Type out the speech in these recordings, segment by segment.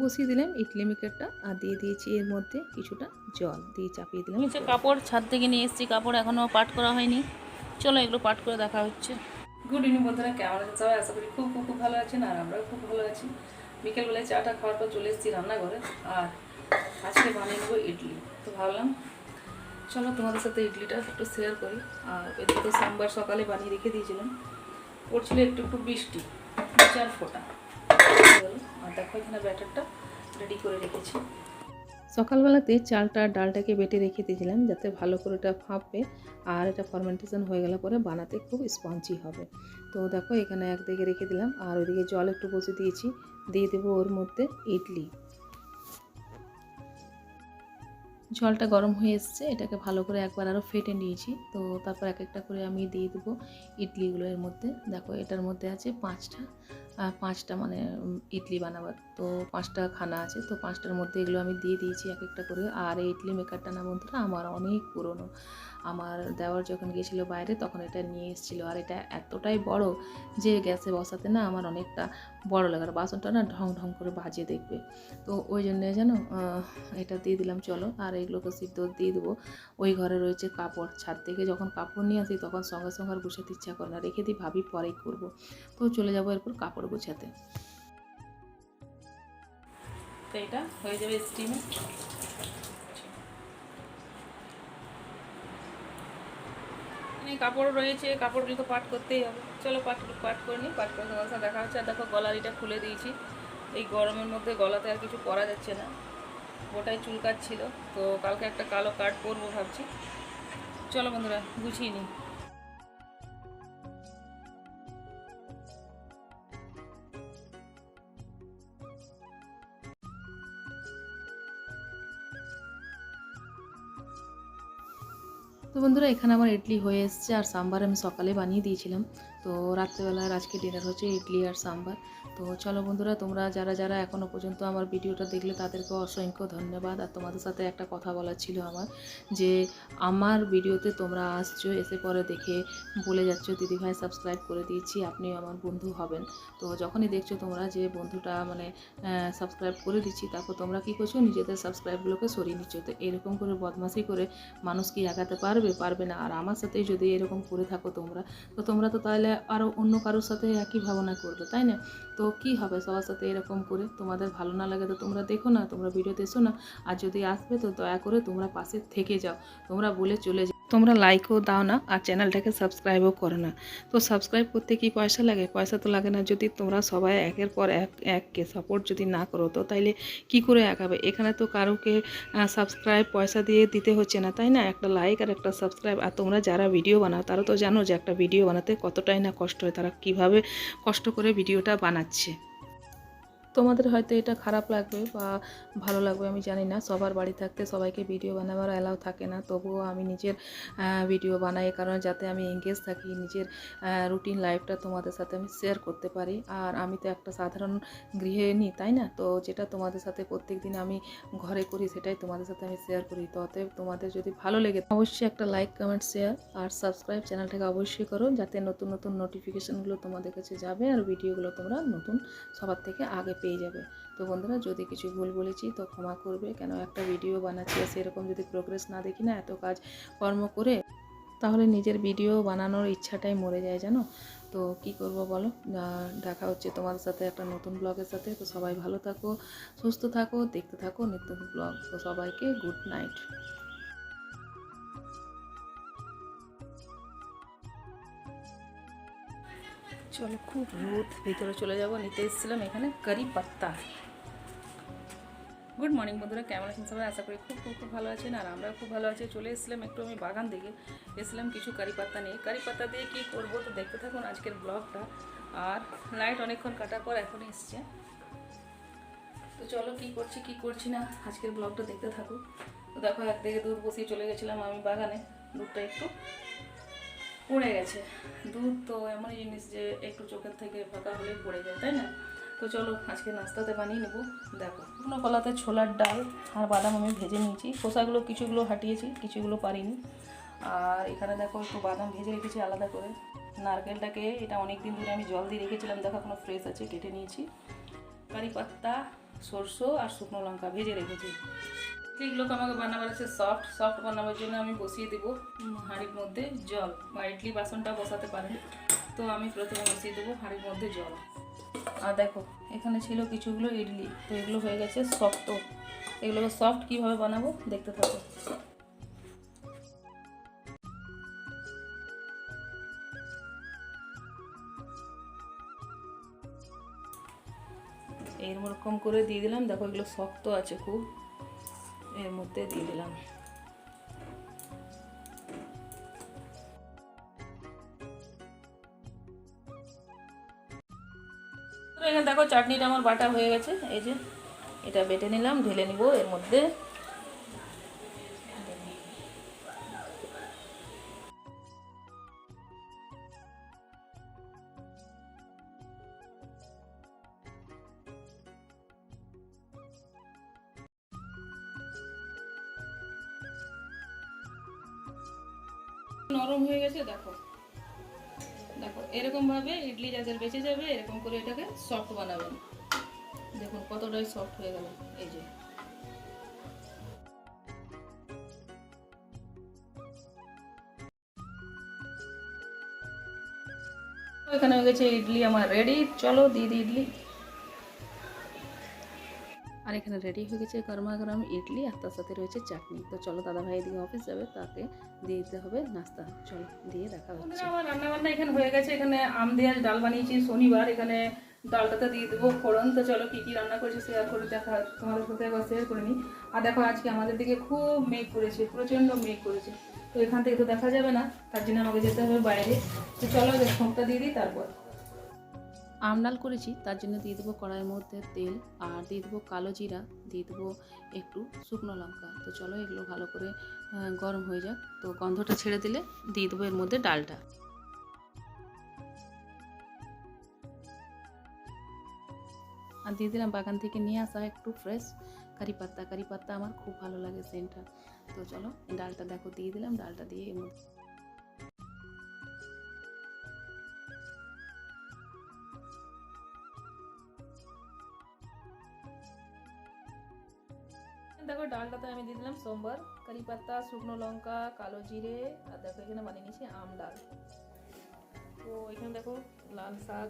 বসিয়ে দিলাম ইডলি মেকারটা আর দিয়ে দিয়েছি এর মধ্যে কিছুটা জল দিয়ে চাপিয়ে দিলাম। নিচে কাপড় ছাদ থেকে নিয়ে এসেছি কাপড় এখনও পাট করা হয়নি। চলো এগুলো পাট করে দেখা হচ্ছে। গুড ইভিনিং বন্ধুরা কেমন আছেন সবাই? আশা করি খুব খুব খুব ভালো আছেন আর আমরাও খুব ভালো আছি। বিকেলবেলায় চাটা খাওয়ার পর চলে এসেছি রান্নাঘরে আর আজকে বানিয়ে নেব ইডলি। তো ভাবলাম চলো তোমাদের সাথে ইডলিটা একটু শেয়ার করি। আর এদিকে তো সোমবার সকালে বানিয়ে রেখে দিয়েছিলাম। পড়ছিল একটু একটু বৃষ্টি দু চার ফোটা। আর দেখো এখানে ব্যাটারটা রেডি করে রেখেছি। সকালবেলাতে চালটা ডালটাকে বেটে রেখে দিয়েছিলাম যাতে ভালো করে এটা ফাঁপবে আর এটা ফার্মেন্টেশন হয়ে গেলে পরে বানাতে খুব স্পঞ্জি হবে। তো দেখো এখানে একদিকে রেখে দিলাম আর ওইদিকে জল একটু বসে দিয়েছি। দিয়ে দেবো ওর মধ্যে ইডলি। জলটা গরম হয়ে এসছে, এটাকে ভালো করে একবার আরও ফেটে নিয়েছি। তো তারপর এক একটা করে আমি দিয়ে দেবো ইডলিগুলো এর মধ্যে। দেখো এটার মধ্যে আছে পাঁচটা পাঁচটা মানে ইডলি বানাবার। তো পাঁচটা খানা আছে, তো পাঁচটার মধ্যে এগুলো আমি দিয়ে দিয়েছি এক একটা করে। আর এই ইডলি মেকারটা না বন্ধুরা, আমার অনেক পুরনো। আমার দেওয়ার যখন গেছিল বাইরে তখন এটা নিয়ে এসেছিল। আর এটা এতটাই বড় যে গ্যাসে বসাতে না আমার অনেকটা বড় লাগে। আর বাসনটা না ঢং ঢং করে বাজিয়ে দেখবে। তো ওই জন্যে জানো আহ, এটা দিয়ে দিলাম চলো। আর এগুলোকে সিদ্ধ দিয়ে দেবো। ওই ঘরে রয়েছে কাপড়। ছাদ থেকে যখন কাপড় নিয়ে আসি তখন সঙ্গে সঙ্গে আর গুছাতে ইচ্ছা করে না। রেখে দিই ভাবি পরেই করব। তো চলে যাব এরপর কাপড় গুছাতে। তো এটা হয়ে যাবে স্টিমে এখানে কাপড় রয়েছে, কাপড়গুলো তো পাট করতেই হবে। চলো পাট পাট করে নিই, পাট করে তোমার দেখা হচ্ছে। আর দেখো গলারিটা খুলে দিয়েছি। এই গরমের মধ্যে গলাতে আর কিছু করা যাচ্ছে না। গোটায় চুলকাচ্ছিল তো কালকে একটা কালো কাট পরবো ভাবছি। চলো বন্ধুরা, গুছিয়ে নিই। তো বন্ধুরা এখানে আমার ইডলি হয়ে এসছে আর সাম্বার আমি সকালে বানিয়ে দিয়েছিলাম। তো রাত্রেবেলায় আজকে ডিনার হচ্ছে ইডলি আর সাম্বার। তো চলো বন্ধুরা, তোমরা যারা যারা এখনও পর্যন্ত আমার ভিডিওটা দেখলে, তাদেরকে অসংখ্য ধন্যবাদ। আর তোমাদের সাথে একটা কথা বলার ছিল আমার, যে আমার ভিডিওতে তোমরা আসছো, এসে পরে দেখে বলে যাচ্ছ দিদিভাই সাবস্ক্রাইব করে দিয়েছি, আপনি আমার বন্ধু হবেন। তো যখনই দেখছ তোমরা যে বন্ধুটা মানে সাবস্ক্রাইব করে দিচ্ছি, তারপর তোমরা কী করছ? নিজেদের সাবস্ক্রাইবগুলোকে সরিয়ে নিচ্ছ। তো এরকম করে বদমাশি করে মানুষ কি আগাতে পারবে? পারবে না। আর আমার সাথেই যদি এরকম করে থাকো তোমরা, তো তোমরা তো তাহলে আরও অন্য কারোর সাথে একই ভাবনা করবে, তাই না? তো কি হবে সবার সাথে এরকম করে? তোমাদের ভালো না লাগে তো তোমরা দেখো না, তোমরা ভিডিও এসো না। আর যদি আসবে তো দয়া করে তোমরা পাশে থেকে যাও। তোমরা বলে চলে তোমরা লাইকও দাও না আর চ্যানেলটাকে সাবস্ক্রাইবও করো না। তো সাবস্ক্রাইব করতে কি পয়সা লাগে? পয়সা তো লাগে না। যদি তোমরা সবাই একের পর এক, এককে সাপোর্ট যদি না করো, তো তাইলে কি করে একাবে এখানে তো কারোকে সাবস্ক্রাইব পয়সা দিয়ে দিতে হচ্ছে না, তাই না? একটা লাইক আর একটা সাবস্ক্রাইব আর তোমরা যারা ভিডিও বানাও, তারা তো জানো যে একটা ভিডিও বানাতে কতটাই না কষ্ট হয়, তারা কীভাবে কষ্ট করে ভিডিওটা বানাচ্ছে। তোমাদের হয়তো এটা খারাপ লাগবে বা ভালো লাগবে, আমি জানি না। সবার বাড়ি থাকতে সবাইকে ভিডিও বানাবার অ্যালাউ থাকে না। তবুও আমি নিজের ভিডিও বানাই কারণ যাতে আমি এঙ্গেজ থাকি, নিজের রুটিন লাইফটা তোমাদের সাথে আমি শেয়ার করতে পারি। আর আমি তো একটা সাধারণ গৃহিণী, তাই না? তো যেটা তোমাদের সাথে প্রত্যেক দিন আমি ঘরে করি, সেটাই তোমাদের সাথে আমি শেয়ার করি। তো অতএব তোমাদের যদি ভালো লেগে অবশ্যই একটা লাইক কমেন্ট শেয়ার আর সাবস্ক্রাইব চ্যানেলটাকে অবশ্যই করো, যাতে নতুন নতুন নোটিফিকেশানগুলো তোমাদের কাছে যাবে আর ভিডিওগুলো তোমরা নতুন সবার থেকে আগে পেয়ে যাবে। তো বন্ধুরা, যদি কিছু ভুল বলেছি তো ক্ষমা করবে। কেন একটা ভিডিও বানাচ্ছি সেরকম যদি প্রোগ্রেস না দেখি না, এত কাজ কর্ম করে, তাহলে নিজের ভিডিও বানানোর ইচ্ছাটাই মরে যায়, জানো? তো কি করব বলো? দেখা হচ্ছে তোমাদের সাথে একটা নতুন ব্লগের সাথে। তো সবাই ভালো থাকো, সুস্থ থাকো, দেখতে থাকো নিত্য ব্লগ তো সবাইকে গুড নাইট চলো, খুব রোদ, ভিতরে চলে যাব। নিতে এসেছিলাম এখানে কারি পাত্তা। গুড মর্নিং বন্ধুরা, কেমন আছেন সবাই? আশা করি খুব খুব খুব ভালো আছেন, আর আমরাও খুব ভালো আছি। চলে এসেছিলাম একটু আমি বাগান থেকে এসেছিলাম কিছু কারি পাত্তা নিয়ে। কারি পাত্তা দিয়ে কী করব তো দেখতে থাকুন আজকের ব্লগটা আর লাইট অনেকক্ষণ কাটার পর এখন এসছে। তো চলো, কী করছি কী করছি না, আজকের ব্লগটা দেখতে থাকুক। তো দেখো, একদিকে দুধ বসিয়ে চলে গেছিলাম আমি বাগানে। দুধটা একটু পড়ে গেছে। দুধ তো এমনই জিনিস যে একটু চোখের থেকে ফাঁকা হলেই পড়ে যায়, তাই না? তো চলো, আজকে নাস্তাতে বানিয়ে নেব। দেখো শুকনো কলাতে ছোলার ডাল আর বাদাম আমি ভেজে নিয়েছি। খোসাগুলো, কিছুগুলো হাঁটিয়েছি, কিছুগুলো পারিনি। আর এখানে দেখো, একটু বাদাম ভেজে রেখেছি আলাদা করে। নারকেলটাকে, এটা অনেক দিন ধরে আমি জল দিয়ে রেখেছিলাম, দেখো এখনও ফ্রেশ আছে, কেটে নিয়েছি। কারি পাত্তা, সরষে আর শুকনো লঙ্কা ভেজে রেখেছি। ইডলিগুলোকে আমাকে বানাবার আছে সফট সফট বানাবার জন্য আমি বসিয়ে দেবো হাঁড়ির মধ্যে জল। বা ইডলি বাসনটা বসাতে পারেন। তো আমি প্রথমে বসিয়ে দেবো হাঁড়ির মধ্যে জল। আর দেখো, এখানে ছিল কিছুগুলো ইডলি। তো এগুলো হয়ে গেছে শক্ত এগুলোকে সফট কীভাবে বানাবো দেখতে থাকো। এরকম করে দিয়ে দিলাম। দেখো এগুলো শক্ত আছে খুব। এর মধ্যে দিয়ে দিলাম এখানে দেখো, চাটনিটা আমার বাটা হয়ে গেছে। এই যে, এটা বেটে নিলাম, ঢেলে নিব। এর মধ্যে নরম হয়ে গেছে, দেখো। দেখো, এরকম ভাবে ইডলি যাদের বেঁচে যাবে, এরকম করে এটাকে সফট বানাবেন দেখুন কতটাই সফট হয়ে গেল, এই যে। এখানে হয়ে গেছে ইডলি আমার রেডি চলো দিদি ইডলি। আর এখানে রেডি হয়ে গেছে গরমা গরম ইডলি আর তার সাথে রয়েছে চাটনি। তো চলো দাদা ভাই এদিকে অফিস যাবে, তাকে দিয়ে দিতে হবে নাস্তা। চলো, দিয়ে দেখা হচ্ছে। আমার রান্নাবান্না এখানে হয়ে গেছে। এখানে আম দিয়ে ডাল বানিয়েছি শনিবার। এখানে ডালটাতে দিয়ে দেবো ফোড়ন। তো চলো কী কী রান্না করেছি শেয়ার করে দেখা তোমাদের সাথে একবার শেয়ার করে নিই। আর দেখো, আজকে আমাদের দিকে খুব মেঘ করেছে, প্রচণ্ড মেঘ করেছে। তো এখান থেকে তো দেখা যাবে না, তার জন্য আমাকে যেতে হবে বাইরে। তো চলো ফোনটা দিয়ে দিই, তারপর। আম ডাল করেছি, তার জন্য দিয়ে দেবো কড়াইয়ের মধ্যে তেল আর দিয়ে দেবো কালো জিরা, দিয়ে দেবো একটু শুকনো লঙ্কা। তো চলো এগুলো ভালো করে গরম হয়ে যাক। তো গন্ধটা ছেড়ে দিলে দিয়ে দেবো এর মধ্যে ডালটা। আর দিয়ে দিলাম বাগান থেকে নিয়ে আসা একটু ফ্রেশ কারি পাত্তা কারি পাত্তা আমার খুব ভালো লাগে সেন্টটা। তো চলো ডালটা দেখো, দিয়ে দিলাম, ডালটা দিয়ে এর মধ্যে ডালটাতে আমি দিয়ে দিলাম সোমবার। কারি পাতা, শুকনো লঙ্কা, কালো জিরে, আর দেখো এখানে বানিয়ে নিয়েছি আম ডাল। তো এখানে দেখো লাল শাক,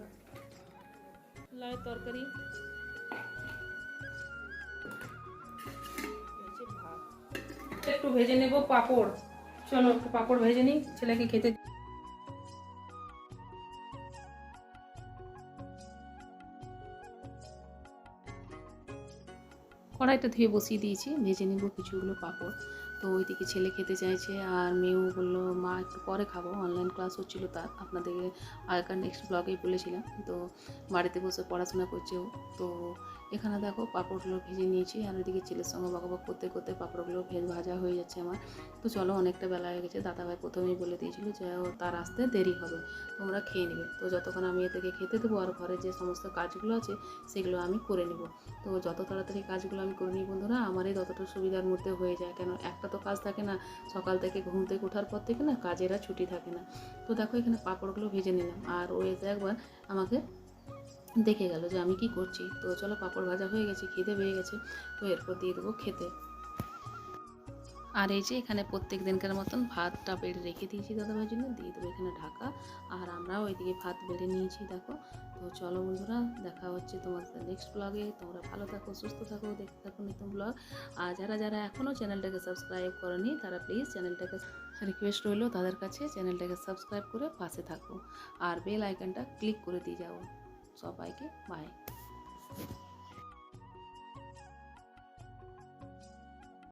লাল তরকারি। একটু ভেজে নেব পাঁপড়। চলো পাঁপড় ভেজে নিই, ছেলেকে খেতে কড়াইটা ধুয়ে বসিয়ে দিয়েছি, ভেজে নিব কিছুগুলো পাঁপড়। তো ওইদিকে ছেলে খেতে চাইছে আর মেয়েও বলল, মা, একটু পরে খাব। অনলাইন ক্লাস হচ্ছিল তার আপনাদেরকে আগেকার নেক্সট ব্লগেই বলেছিলাম। তো বাড়িতে বসে পড়াশোনা করছে তো এখানে দেখো পাঁপড়গুলো ভেজে নিয়েছি। আর ওইদিকে ছেলের সঙ্গে বকাবক করতে করতে পাঁপড়গুলো ভেজ ভাজা হয়ে যাচ্ছে আমার। তো চলো অনেকটা বেলা হয়ে গেছে। দাদাভাই প্রথমেই বলে দিয়েছিল যে ও তার আসতে দেরি হবে, তোমরা খেয়ে নেবে। তো যতক্ষণ আমি এদেরকে খেতে দেবো আর ঘরে যে সমস্ত কাজগুলো আছে, সেগুলো আমি করে নেব। তো যত তাড়াতাড়ি কাজগুলো আমি করে নিই বন্ধুরা, আমারই ততটা সুবিধার মধ্যে হয়ে যায়। কেন একটা তো কাজ থাকে না, সকাল থেকে ঘুম থেকে ওঠার পর থেকে না কাজেরা ছুটি থাকে না। তো দেখো এখানে পাঁপড়গুলো ভেজে নিলাম। আর ও এসে একবার আমাকে দেখে গেল যে আমি কি করছি। তো চলো পাঁপড় ভাজা হয়ে গেছে, খিদে পেয়ে গেছে। তো এরপর দিয়ে দেবো খেতে। আর এই যে এখানে প্রত্যেক দিনকার মতন ভাতটা বেড়ে রেখে দিয়েছি দাদাভাইয়ের জন্য দিয়ে দেবো এখানে ঢাকা। আর আমরাও ওইদিকে ভাত বেড়ে নিয়েছি, দেখো। তো চলো বন্ধুরা, দেখা হচ্ছে তোমাদের নেক্সট ব্লগে তোমরা ভালো থাকো, সুস্থ থাকো, দেখতে থাকো নতুন ব্লগ আর যারা যারা এখনও চ্যানেলটাকে সাবস্ক্রাইব করেনি, তারা প্লিজ চ্যানেলটাকে রিকোয়েস্ট রইল তাদের কাছে, চ্যানেলটাকে সাবস্ক্রাইব করে পাশে থাকো। আর বেল আইকনটা ক্লিক করে দিয়ে যাও। সবাইকে বাই